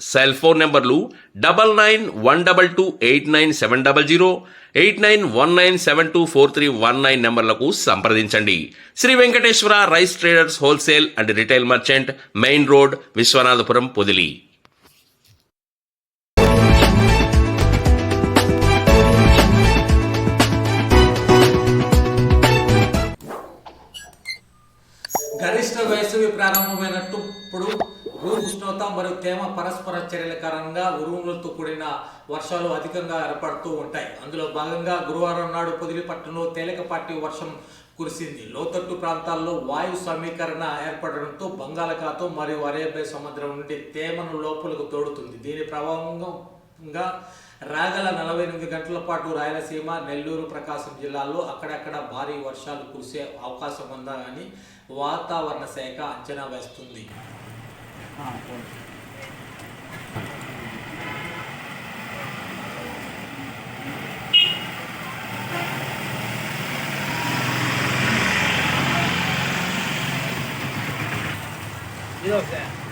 cell phone నెంబర్లు double nine one double two eight nine seven double zero eight nine one nine seven two four three one nine నెంబర్లకు సంప్రదించండి. Shri Venkateswara rice traders wholesale and retail merchant main road Vishwanathapuram Podili. గరిష్ట వేసవి ప్రారంభమైనట్టు ఇప్పుడు భూ ఉష్ణోత మరియు తేమ పరస్పర చర్యల కారణంగా ఉరుములతో కూడిన వర్షాలు అధికంగా ఏర్పడుతూ ఉంటాయి. అందులో భాగంగా గురువారం నాడు పొదిలిపట్టులో తేలికపాటి వర్షం కురిసింది. లోతట్టు ప్రాంతాల్లో వాయు సమీకరణ ఏర్పడడంతో బంగాళాఖాతం మరియు అరేబియా సముద్రం నుండి తేమను లోపలకు తోడుతుంది. దీని ప్రభావంగా ఇంకా రాగల నలభై ఎనిమిది గంటల పాటు రాయలసీమ నెల్లూరు ప్రకాశం జిల్లాల్లో అక్కడక్కడ భారీ వర్షాలు కురిసే అవకాశం ఉందని వాతావరణ శాఖ అంచనా వేస్తుంది. ఇది ఒకసారి